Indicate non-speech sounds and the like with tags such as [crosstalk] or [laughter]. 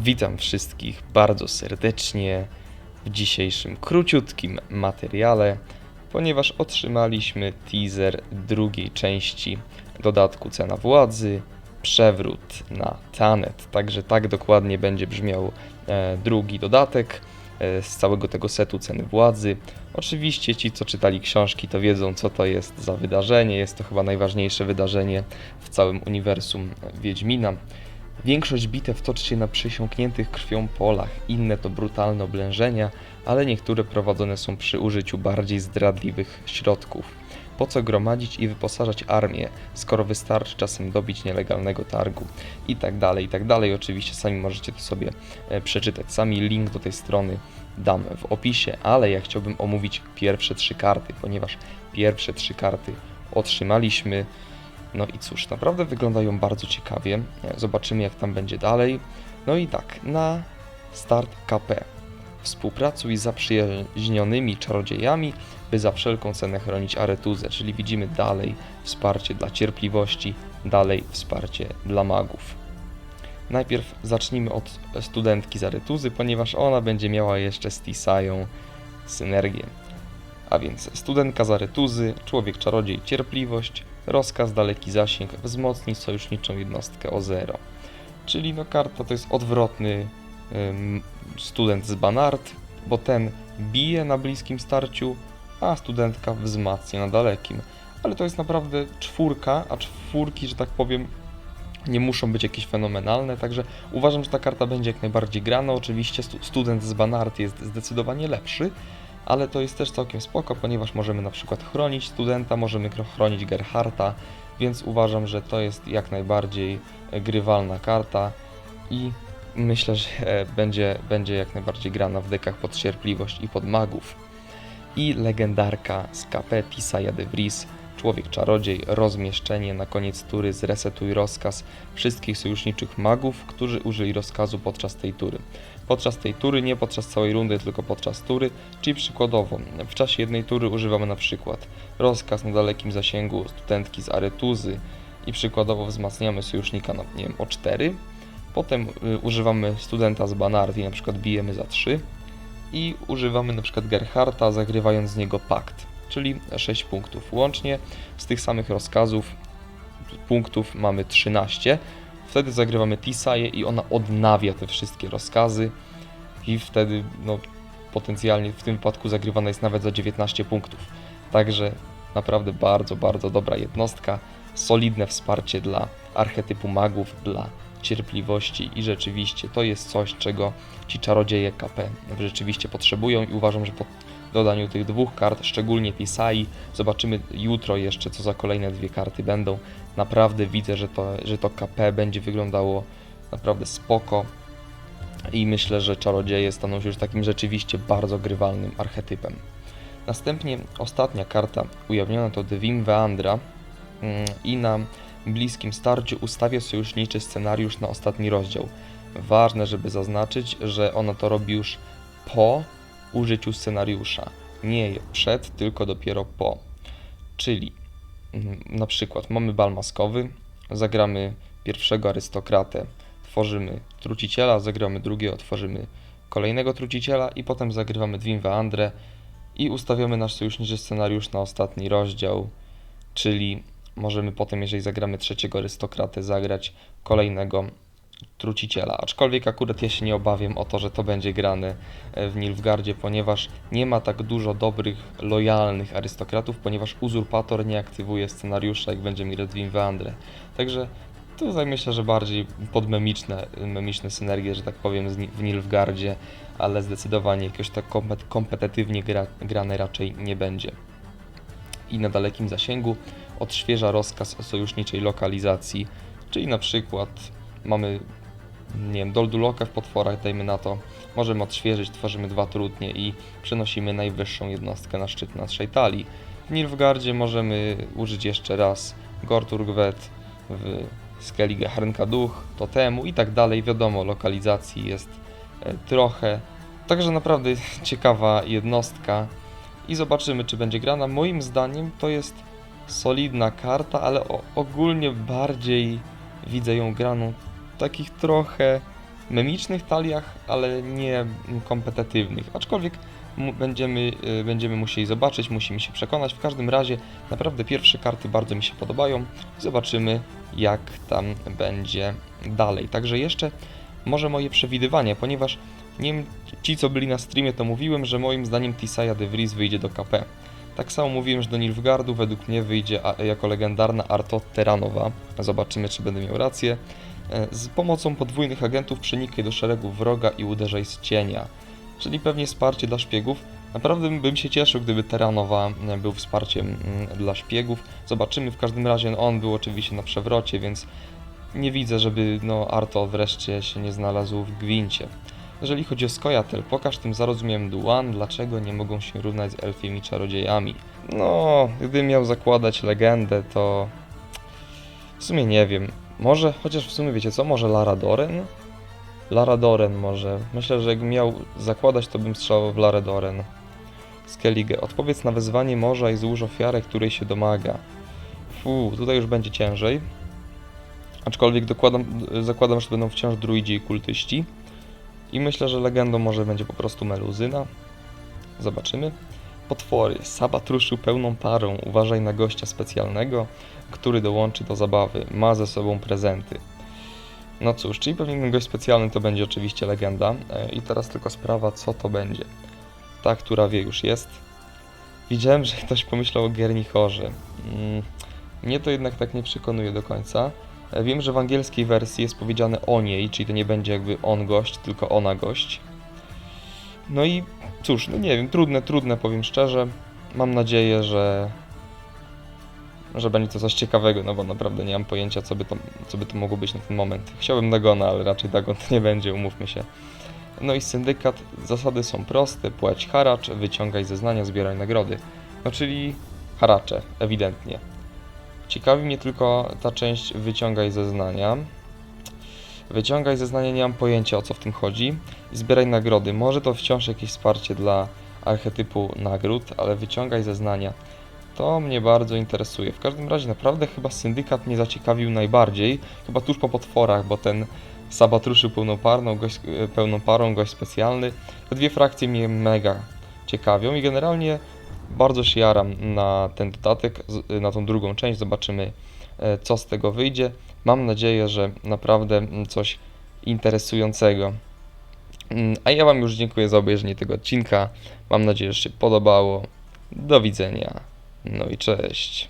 Witam wszystkich bardzo serdecznie w dzisiejszym króciutkim materiale, ponieważ otrzymaliśmy teaser drugiej części dodatku Cena Władzy, przewrót na Tanet. Także tak dokładnie będzie brzmiał e, drugi dodatek e, z całego tego setu Ceny Władzy. Oczywiście ci, co czytali książki, to wiedzą, co to jest za wydarzenie. Jest to chyba najważniejsze wydarzenie w całym uniwersum Wiedźmina. Większość bitew toczy się na przesiąkniętych krwią polach, inne to brutalne oblężenia, ale niektóre prowadzone są przy użyciu bardziej zdradliwych środków. Po co gromadzić i wyposażać armię, skoro wystarczy czasem dobić nielegalnego targu i tak dalej, i tak dalej. Oczywiście sami możecie to sobie e, przeczytać. Sami link do tej strony dam w opisie, ale ja chciałbym omówić pierwsze trzy karty, ponieważ pierwsze trzy karty otrzymaliśmy. No i cóż, naprawdę wyglądają bardzo ciekawie. Zobaczymy, jak tam będzie dalej. No i tak, na start KP. Współpracuj z zaprzyjaźnionymi czarodziejami, by za wszelką cenę chronić Aretuzę, czyli widzimy dalej wsparcie dla cierpliwości, dalej wsparcie dla magów. Najpierw zacznijmy od studentki z Aretuzy, ponieważ ona będzie miała jeszcze z Tisają synergię. A więc studentka z Aretuzy, człowiek czarodziej cierpliwość, rozkaz daleki zasięg, wzmocni sojuszniczą jednostkę o 0. Czyli no karta to jest odwrotny ym, student z Banart, bo ten bije na bliskim starciu, a studentka wzmacnia na dalekim. Ale to jest naprawdę czwórka, a czwórki, że tak powiem, nie muszą być jakieś fenomenalne, także uważam, że ta karta będzie jak najbardziej grana. Oczywiście stu- student z Banart jest zdecydowanie lepszy, ale to jest też całkiem spoko, ponieważ możemy na przykład chronić studenta, możemy chronić Gerharta, więc uważam, że to jest jak najbardziej e, grywalna karta i myślę, że e, będzie, będzie jak najbardziej grana w dekach pod cierpliwość i pod magów. I legendarka z KP Tisaya de Vries, człowiek czarodziej, rozmieszczenie na koniec tury zresetuj rozkaz wszystkich sojuszniczych magów, którzy użyli rozkazu podczas tej tury. Podczas tej tury, nie podczas całej rundy, tylko podczas tury, czyli przykładowo w czasie jednej tury używamy na przykład rozkaz na dalekim zasięgu studentki z Aretuzy i przykładowo wzmacniamy sojusznika na, nie wiem, o 4, potem y, używamy studenta z Banardi, na przykład bijemy za 3 i używamy na przykład Gerharta, zagrywając z niego pakt, czyli 6 punktów. Łącznie z tych samych rozkazów punktów mamy 13. Wtedy zagrywamy Tisaję i ona odnawia te wszystkie rozkazy i wtedy no, potencjalnie w tym wypadku zagrywana jest nawet za 19 punktów. Także naprawdę bardzo, bardzo dobra jednostka, solidne wsparcie dla archetypu magów, dla cierpliwości i rzeczywiście to jest coś, czego ci czarodzieje KP rzeczywiście potrzebują i uważam, że po dodaniu tych dwóch kart, szczególnie Tisai, zobaczymy jutro jeszcze, co za kolejne dwie karty będą. Naprawdę widzę, że to, że to KP będzie wyglądało naprawdę spoko i myślę, że czarodzieje staną się już takim rzeczywiście bardzo grywalnym archetypem. Następnie ostatnia karta ujawniona to Devim Veandra mm, i na bliskim starciu ustawia sojuszniczy scenariusz na ostatni rozdział. Ważne, żeby zaznaczyć, że ona to robi już po użyciu scenariusza. Nie przed, tylko dopiero po. Czyli mm, na przykład mamy bal maskowy, zagramy pierwszego arystokratę, tworzymy truciciela, zagramy drugiego, tworzymy kolejnego truciciela i potem zagrywamy Dwin Veandrę i ustawiamy nasz sojuszniczy scenariusz na ostatni rozdział, czyli możemy potem, jeżeli zagramy trzeciego arystokratę, zagrać kolejnego truciciela. Aczkolwiek akurat ja się nie obawiam o to, że to będzie grane e, w Nilfgardzie, ponieważ nie ma tak dużo dobrych, lojalnych arystokratów, ponieważ uzurpator nie aktywuje scenariusza, jak będzie Miredwin Veandre. Także tutaj myślę, że bardziej podmemiczne memiczne synergie, że tak powiem, w Nilfgardzie, ale zdecydowanie jakoś tak kompet- kompetytywnie gra, grane raczej nie będzie. I na dalekim zasięgu odświeża rozkaz o sojuszniczej lokalizacji, czyli na przykład mamy, nie wiem, Doldulokę w potworach, dajmy na to, możemy odświeżyć, tworzymy dwa trudnie i przenosimy najwyższą jednostkę na szczyt naszej talii. W Nilfgardzie możemy użyć jeszcze raz Gorturgwet, w Skellige Hrnka Duch, Totemu i tak dalej. Wiadomo, lokalizacji jest e, trochę, także naprawdę [laughs] ciekawa jednostka i zobaczymy, czy będzie grana. Moim zdaniem to jest solidna karta, ale ogólnie bardziej widzę ją graną takich trochę memicznych taliach, ale nie kompetytywnych. Aczkolwiek będziemy, y, będziemy musieli zobaczyć, musimy się przekonać. W każdym razie naprawdę pierwsze karty bardzo mi się podobają. Zobaczymy jak tam będzie dalej. Także jeszcze może moje przewidywanie, ponieważ nie wiem, ci co byli na streamie to mówiłem, że moim zdaniem Tisaya de Vries wyjdzie do KP. Tak samo mówiłem, że do Nilfgaardu według mnie wyjdzie jako legendarna Artot Teranowa. Zobaczymy czy będę miał rację. E, Z pomocą podwójnych agentów przenikaj do szeregu wroga i uderzaj z cienia. Czyli pewnie wsparcie dla szpiegów. Naprawdę bym się cieszył, gdyby Teranowa e, był wsparciem mm, dla szpiegów. Zobaczymy, w każdym razie no, on był oczywiście na przewrocie, więc nie widzę, żeby no, Arto wreszcie się nie znalazł w gwincie. Jeżeli chodzi o Skojatel, pokaż tym zarozumiem Duan, dlaczego nie mogą się równać z elfimi czarodziejami. No, gdybym miał zakładać legendę, to w sumie nie wiem. Może, chociaż w sumie wiecie co, może Lara Doren? Lara Doren może. Myślę, że jakbym miał zakładać, to bym strzelał w Lara Doren. Skellige, odpowiedz na wezwanie morza i złóż ofiarę, której się domaga. Fu, tutaj już będzie ciężej. Aczkolwiek dokładam, zakładam, że będą wciąż druidzi i kultyści. I myślę, że legendą może będzie po prostu Meluzyna. Zobaczymy. Potwory. Sabat ruszył pełną parą. Uważaj na gościa specjalnego, który dołączy do zabawy. Ma ze sobą prezenty. No cóż, czyli pewnie ten gość specjalny to będzie oczywiście legenda. E, I teraz tylko sprawa, co to będzie. Ta, która wie, już jest. Widziałem, że ktoś pomyślał o Gernichorze. Mm, mnie to jednak tak nie przekonuje do końca. E, Wiem, że w angielskiej wersji jest powiedziane o niej, czyli to nie będzie jakby on gość, tylko ona gość. No i cóż, no nie wiem, trudne, trudne powiem szczerze. Mam nadzieję, że że będzie to coś ciekawego, no bo naprawdę nie mam pojęcia, co by to, co by to mogło być na ten moment. Chciałbym Dagona, ale raczej Dagon to nie będzie, umówmy się. No i syndykat, zasady są proste, płać haracz, wyciągaj zeznania, zbieraj nagrody. No czyli haracze, ewidentnie. Ciekawi mnie tylko ta część wyciągaj zeznania. Wyciągaj zeznania, nie mam pojęcia o co w tym chodzi. I zbieraj nagrody. Może to wciąż jakieś wsparcie dla archetypu nagród, ale wyciągaj zeznania. To mnie bardzo interesuje. W każdym razie naprawdę chyba syndykat mnie zaciekawił najbardziej. Chyba tuż po potworach, bo ten Sabat ruszył pełną, parną, gość, e, pełną parą, gość specjalny. Te dwie frakcje mnie mega ciekawią i generalnie bardzo się jaram na ten dodatek, na tą drugą część. Zobaczymy, e, co z tego wyjdzie. Mam nadzieję, że naprawdę mm, coś interesującego. Mm, A ja Wam już dziękuję za obejrzenie tego odcinka. Mam nadzieję, że się podobało. Do widzenia. No i cześć.